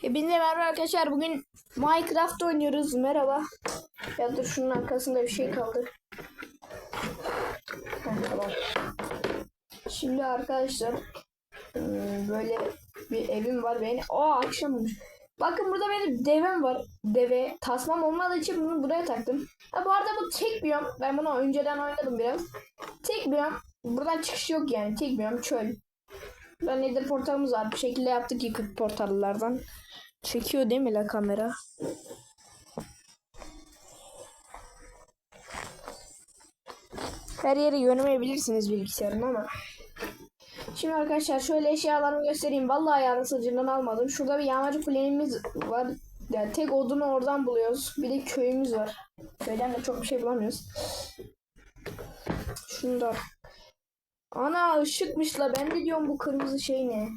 Hepinize merhaba arkadaşlar. Bugün Minecraft oynuyoruz. Merhaba. Ya dur şunun arkasında bir şey kaldı. Tamam. Şimdi arkadaşlar ıı, böyle bir evim var benim. Aa akşam olmuş. Bakın burada benim devem var. Deve. Tasmam olmadığı için bunu buraya taktım. Ha bu arada bu tek biyom. Ben bunu önceden oynadım biraz. Tek biyom. Buradan çıkış yok yani. Tek biyom çöl. Ben nedir portalımız var. Bir şekilde yaptık yıkık portallardan. Çekiyor değil mi la kamera? Her yeri göremeyebilirsiniz bilgisayarın ama. Şimdi arkadaşlar şöyle eşyalarımı göstereyim. Vallahi yarın sacından almadım. Şurada bir yağmacı kulenimiz var. Yani tek odunu oradan buluyoruz. Bir de köyümüz var. Köyden de çok bir şey bulamıyoruz. Şunu da. Ana ışıkmış la. Ben de diyorum bu kırmızı şey ne?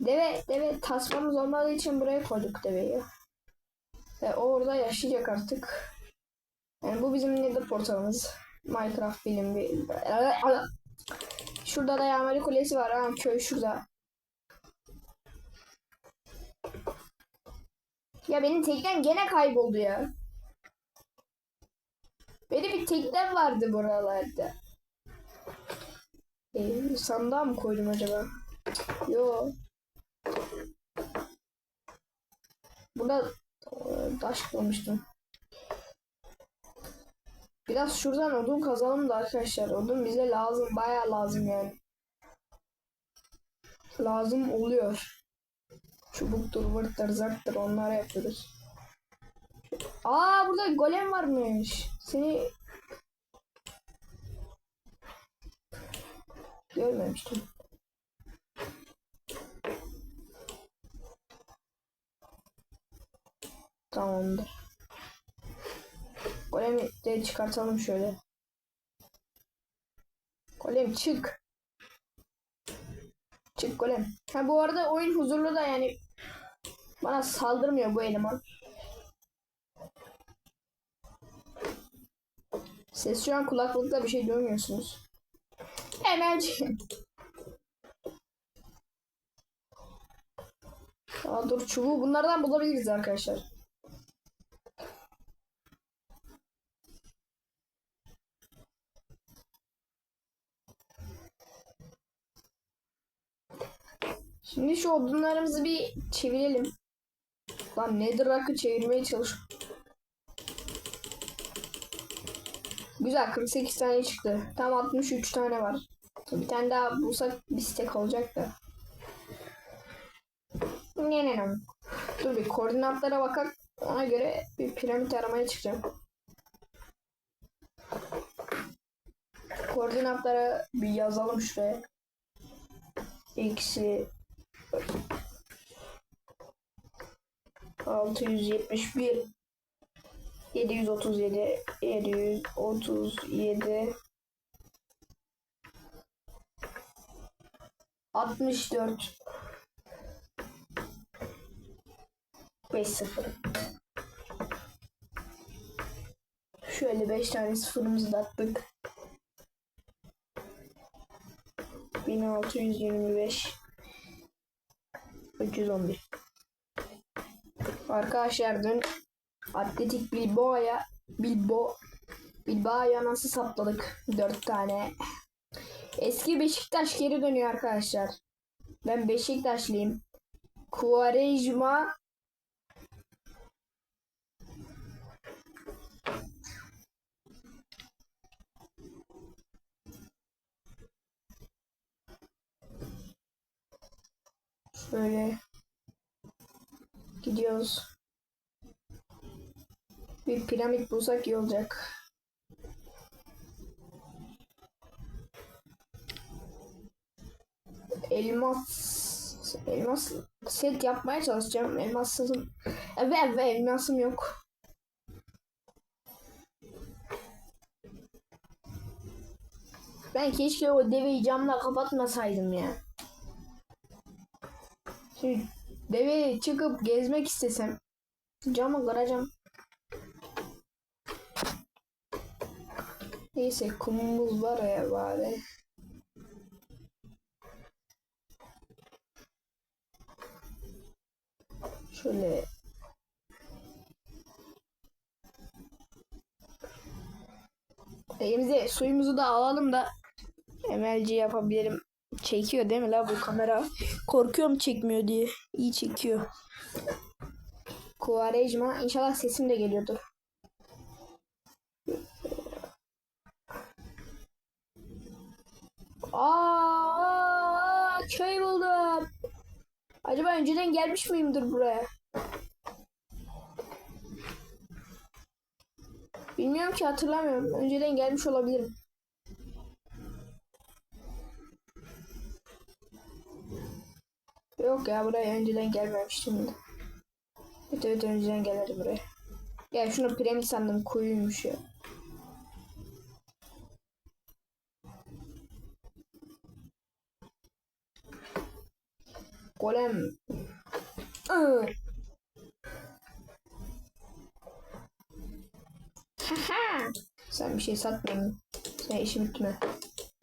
Deve, deve tasmamız olmadığı için buraya koyduk deveyi. Ve orada yaşayacak artık. Yani bu bizim nether portalımız. Minecraft bilim bir... Şurada da Yağmacı Kulesi var. Ha, köy şurada. Ya benim teknem gene kayboldu ya. Benim bir teknem vardı buralarda. Ee, sandığa mı koydum acaba? Yo. Burada e, taş bulmuştum. Biraz şuradan odun kazalım da arkadaşlar. Odun bize lazım. Baya lazım yani. Lazım oluyor. Çubuktur, vırttır, zarttır onları yapıyoruz. Aa burada golem varmış. Seni görmemiştim. Tamamdır. Golemi de çıkartalım şöyle. Golem çık. Çık golem. Ha bu arada oyun huzurlu da yani bana saldırmıyor bu eleman. Ses şu an kulaklıkta bir şey duymuyorsunuz. Emelciğim. Aa, dur çubuğu bunlardan bulabiliriz arkadaşlar. Şimdi şu odunlarımızı bir çevirelim. Lan Nether Rock'ı çevirmeye çalış. Güzel 48 tane çıktı. Tam 63 tane var. Bir tane daha bulsak bir stack olacak da. Ne ne ne. Dur bir koordinatlara bakalım. Ona göre bir piramit aramaya çıkacağım. Koordinatlara bir yazalım şuraya. Eksi 671 737 737 64 5 0 Şöyle 5 tane sıfırımızı da attık. 1625 311 Arkadaşlar dün Atletik Bilbao'ya Bilbo Bilbao'ya nasıl sapladık? 4 tane. Eski Beşiktaş geri dönüyor arkadaşlar. Ben Beşiktaşlıyım. Kuvarejma Şöyle gidiyoruz. Bir piramit bulsak iyi olacak. Elmas elmas set yapmaya çalışacağım. Elmasım evet ve elmasım yok. Ben keşke o deveyi camla kapatmasaydım ya. Şimdi deve çıkıp gezmek istesem camı kıracağım. Neyse kumumuz var ya bari. Şöyle Elimize suyumuzu da alalım da emelci yapabilirim. Çekiyor değil mi la bu kamera? Korkuyorum çekmiyor diye. İyi çekiyor. Kuvarejma. İnşallah sesim de geliyordur. Aa, köy buldum. Acaba önceden gelmiş miyimdir buraya? Bilmiyorum ki hatırlamıyorum. Önceden gelmiş olabilirim. Yok ya buraya önceden gelmemiştim. Evet evet önceden gelirdim buraya. Ya şunu piramit sandım kuyuymuş ya. Golem. Sen bir şey satmayın. Sen işi bitme.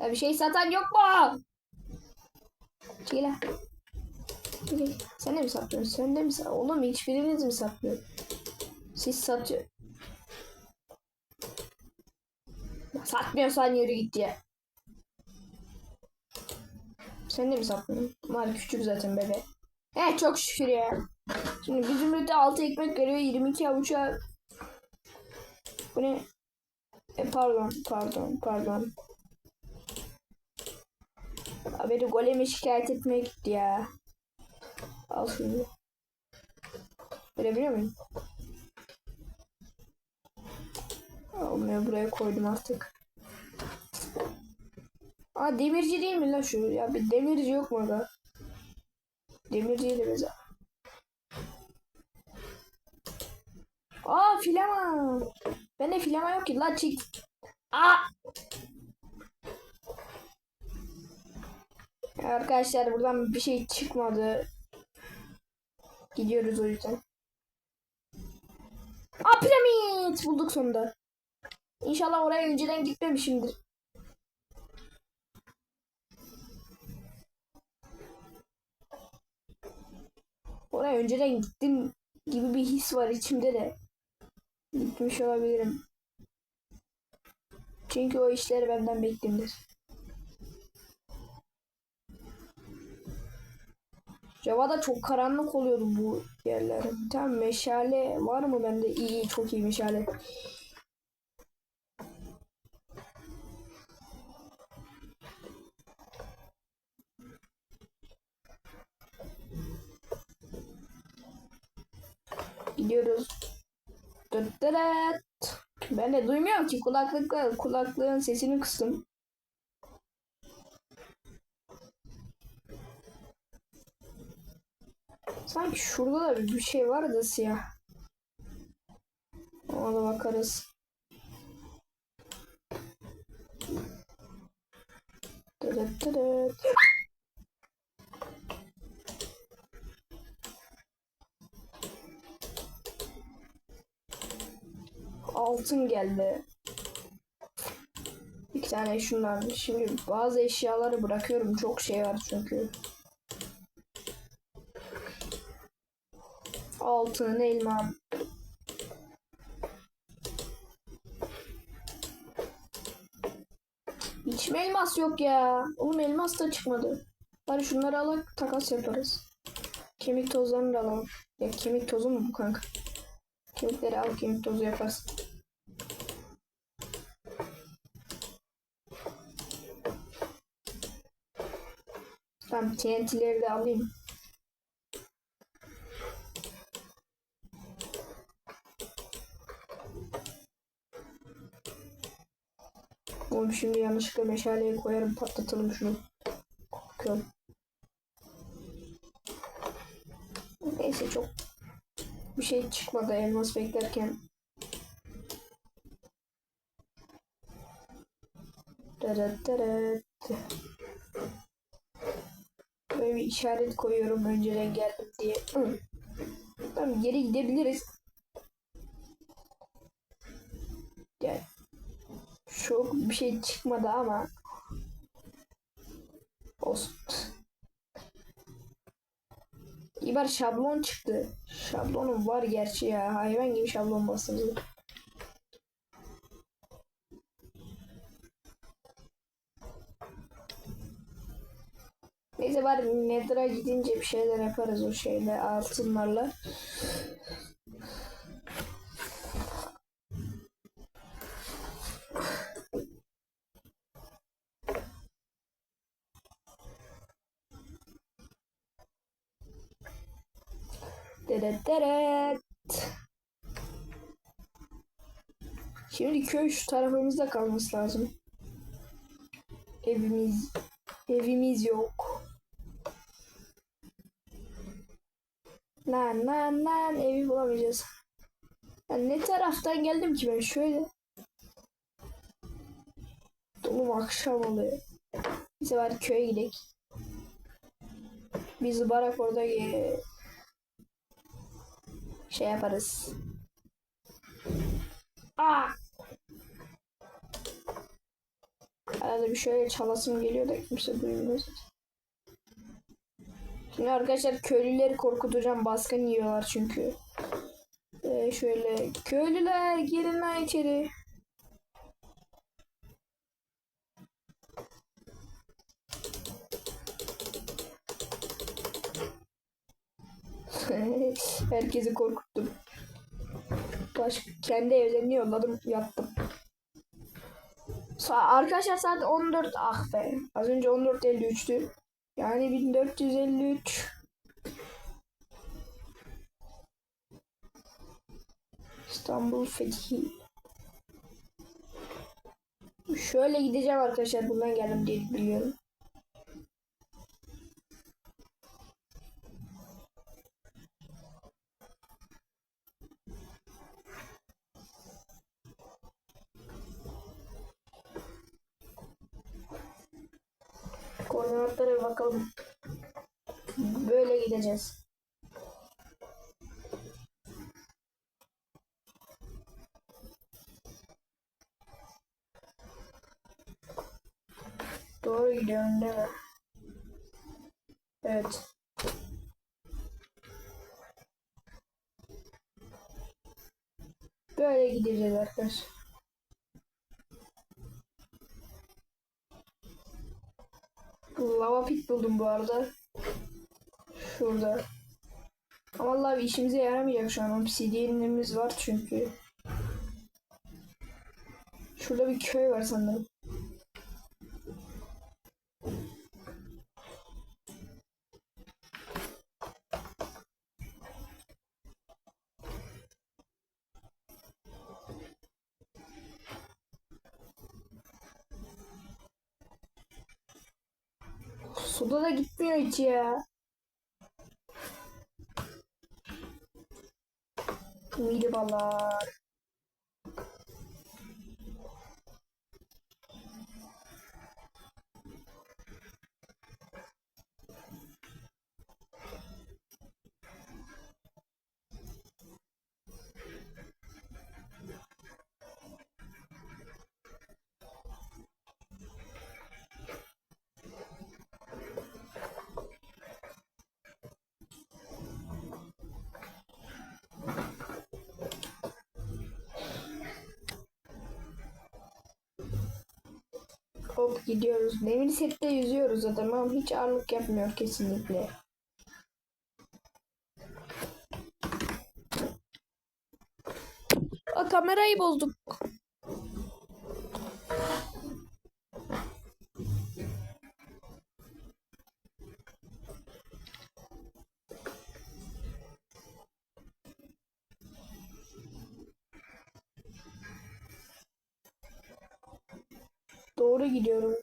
Ya bir şey satan yok mu? Çekil. Sen de mi satıyorsun? Sen de mi satıyorsun? Oğlum hiçbiriniz mi satmıyor? Siz satıyor. Satmıyorsan yürü git ya. Sen de mi satmıyorsun? Mal küçük zaten bebe. He çok şükür ya. Şimdi bizim üründe 6 ekmek veriyor 22 avuça. Bu ne? E, pardon pardon pardon. Haberi golemi şikayet etmeye gitti ya. Al şunu. Verebiliyor muyum? Olmuyor buraya koydum artık. Aa demirci değil mi lan şu? Ya bir demirci yok mu orada? Demirciye de mesela. Aa filama. Bende filama yok ki lan çek. Aa. Arkadaşlar buradan bir şey çıkmadı. Gidiyoruz o yüzden. Aa piramit bulduk sonunda. İnşallah oraya önceden gitmemişimdir. Oraya önceden gittim gibi bir his var içimde de. Gitmiş olabilirim. Çünkü o işleri benden beklenir. Java'da çok karanlık oluyordu bu yerler. Tamam meşale var mı bende? İyi çok iyi meşale. Gidiyoruz. Ben de duymuyorum ki kulaklıkla kulaklığın sesini kıstım. Sanki şurada da bir şey var da siyah. Ona da bakarız. Dıt altın geldi. Bir tane şundan. Şimdi bazı eşyaları bırakıyorum. Çok şey var çünkü. Altın, elmam. Hiç mi elmas yok ya? Oğlum elmas da çıkmadı. Bari şunları alalım takas yaparız. Kemik tozlarını da alalım. Ya kemik tozu mu bu kanka? Kemikleri al kemik tozu yaparsın. Tamam TNT'leri de alayım. Oğlum şimdi yanlışlıkla meşaleyi koyarım patlatalım şunu. Korkuyorum. Neyse çok bir şey çıkmadı elmas beklerken. Böyle bir işaret koyuyorum önceden geldim diye. Hı. Tamam geri gidebiliriz. Gel. Çok bir şey çıkmadı ama olsun. İbar şablon çıktı. Şablonum var gerçi ya. Hayvan gibi şablon bastırdı. Neyse bari Nether'a gidince bir şeyler yaparız o şeyle altınlarla. Deret deret. Şimdi köy şu tarafımızda kalması lazım. Evimiz evimiz yok. Lan lan lan evi bulamayacağız. Ya ne taraftan geldim ki ben şöyle. Dolu akşam oluyor. Bir sefer köye gidelim. Biz barak orada şey yaparız. Aa! Arada bir şöyle çalasım geliyor da kimse duymuyor. Şimdi arkadaşlar köylüleri korkutacağım. Baskın yiyorlar çünkü. Ee, şöyle köylüler girin içeri. Herkesi korkuttum. Baş, kendi evlerine yolladım, yattım. Sa arkadaşlar saat 14 ah be. Az önce 14.53'tü. Yani 1453. İstanbul Fethi. Şöyle gideceğim arkadaşlar. Bundan geldim diye biliyorum. Koordinatlara bir bakalım. Böyle gideceğiz. Doğru gidiyorum değil mi? Evet. Böyle gideceğiz arkadaşlar. Lava pit buldum bu arada. Şurada. Ama vallahi bir işimize yaramayacak şu an. Obsidianimiz var çünkü. Şurada bir köy var sanırım. Suda da gitmiyor hiç ya. Merhabalar. Hop gidiyoruz. Demir sette yüzüyoruz ama hiç ağırlık yapmıyor kesinlikle. A kamerayı bozduk. Doğru gidiyorum.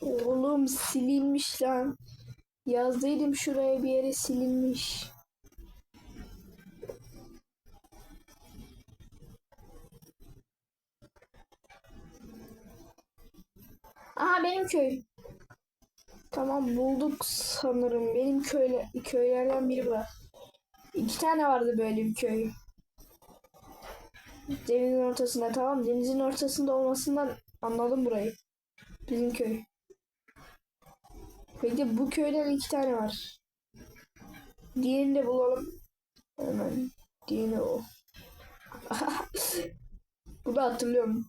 Oğlum silinmiş lan. Yazdıydım şuraya bir yere silinmiş. Aha benim köy. Tamam bulduk sanırım. Benim köyle, köylerden biri bu. İki tane vardı böyle bir köy. Denizin ortasında tamam. Denizin ortasında olmasından anladım burayı. Bizim köy. Peki bu köyden iki tane var. Diğerini de bulalım. Hemen. Diğeri o. Bu da hatırlıyorum.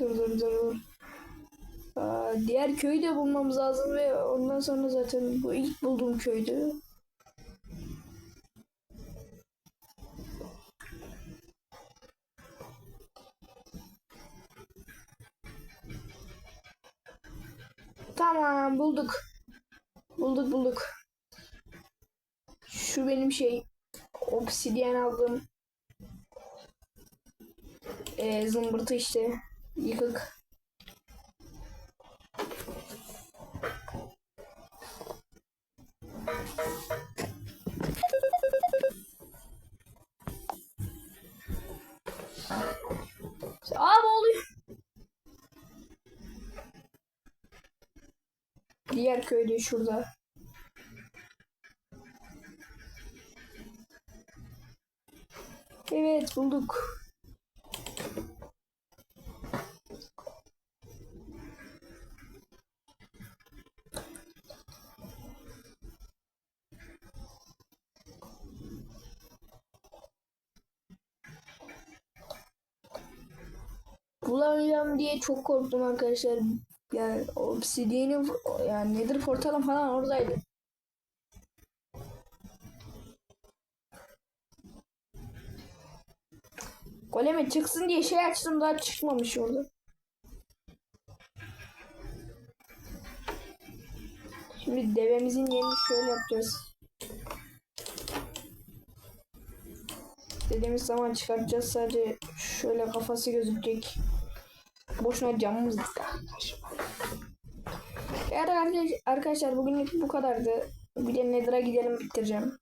Dur dur dur dur. Diğer köyü de bulmamız lazım ve ondan sonra zaten bu ilk bulduğum köydü. Tamam bulduk. Bulduk bulduk. Şu benim şey obsidyen aldığım e, zımbırtı işte yıkık. Diğer köyde şurada. Evet bulduk. Bulamayacağım diye çok korktum arkadaşlar. Yani obsidiyenin yani nedir portalım falan oradaydı. Goleme çıksın diye şey açtım daha çıkmamış orada. Şimdi devemizin yerini şöyle yapacağız. Dediğimiz zaman çıkartacağız sadece şöyle kafası gözükecek. Boşuna camımız gitti. Evet arkadaş- arkadaşlar bugünlük bu kadardı. Bir de Nether'a gidelim bitireceğim.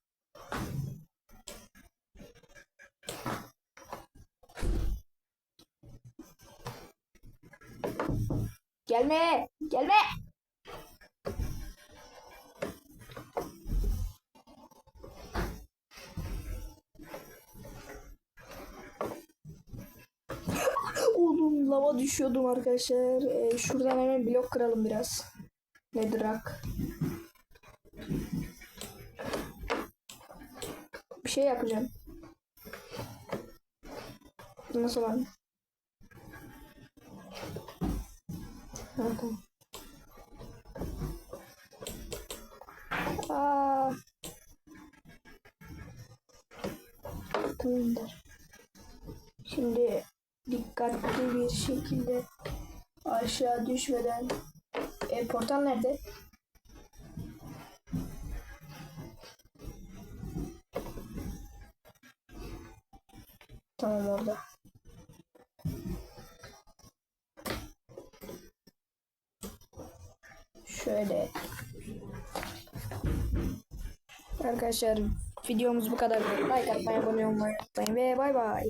Gelme! Gelme! Oğlum lava düşüyordum arkadaşlar. Ee, şuradan hemen blok kıralım biraz. Nedir hak? Bir şey yapacağım. Nasıl var? Tamam. Aa. Tamamdır. Şimdi dikkatli bir şekilde aşağı düşmeden e, portal nerede? Tamam orada. Şöyle. Arkadaşlar videomuz bu kadar. Like atmayı, abone olmayı unutmayın ve bay bay.